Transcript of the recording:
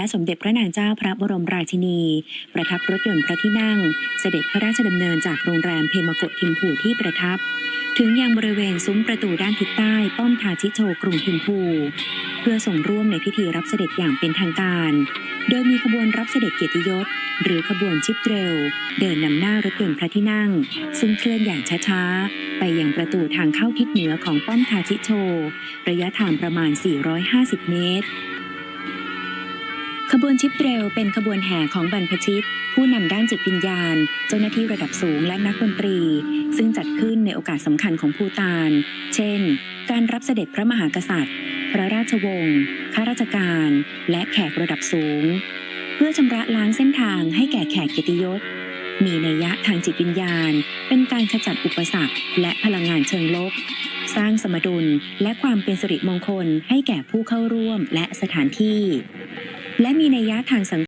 และสมเด็จพระนางเจ้าพระบรมราชินี ประทับรถยนต์พระที่นั่ง เสด็จพระราชดำเนินจากโรงแรมเพมโกะทิมพูที่ประทับ ถึงยังบริเวณซุ้มประตูด้านทิศใต้ป้อมทาชิโชกรุงทิมพูเพื่อส่งร่วมในพิธีรับเสด็จอย่างเป็นทางการ โดยมีขบวนรับเสด็จเกียรติยศ หรือขบวนชิปเร็ว เดินนำหน้ารถยนต์พระที่นั่ง ซึ่งเคลื่อนอย่างช้าๆ ไปยังประตูทางเข้าทิศเหนือของป้อมทาชิโช ระยะทางประมาณ 450 เมตร ขบวนชิปเร็วเป็นขบวนแห่ของบรรพชิต ผู้นำด้านจิตวิญญาณ เจ้าหน้าที่ระดับสูงและนักดนตรี ซึ่งจัดขึ้นในโอกาสสำคัญของภูตาน เช่น การรับเสด็จพระมหากษัตริย์ พระราชวงศ์ข้าราชการ และแขกระดับสูง เพื่อชำระล้างเส้นทางให้แก่แขกเกียรติยศ มีนัยยะทางจิตวิญญาณ เป็นการขจัดอุปสรรค และพลังงานเชิงลบ สร้างสมดุลและความเป็นสิริมงคลให้แก่ผู้เข้าร่วมและสถานที่ และมีนัยยะทางสัง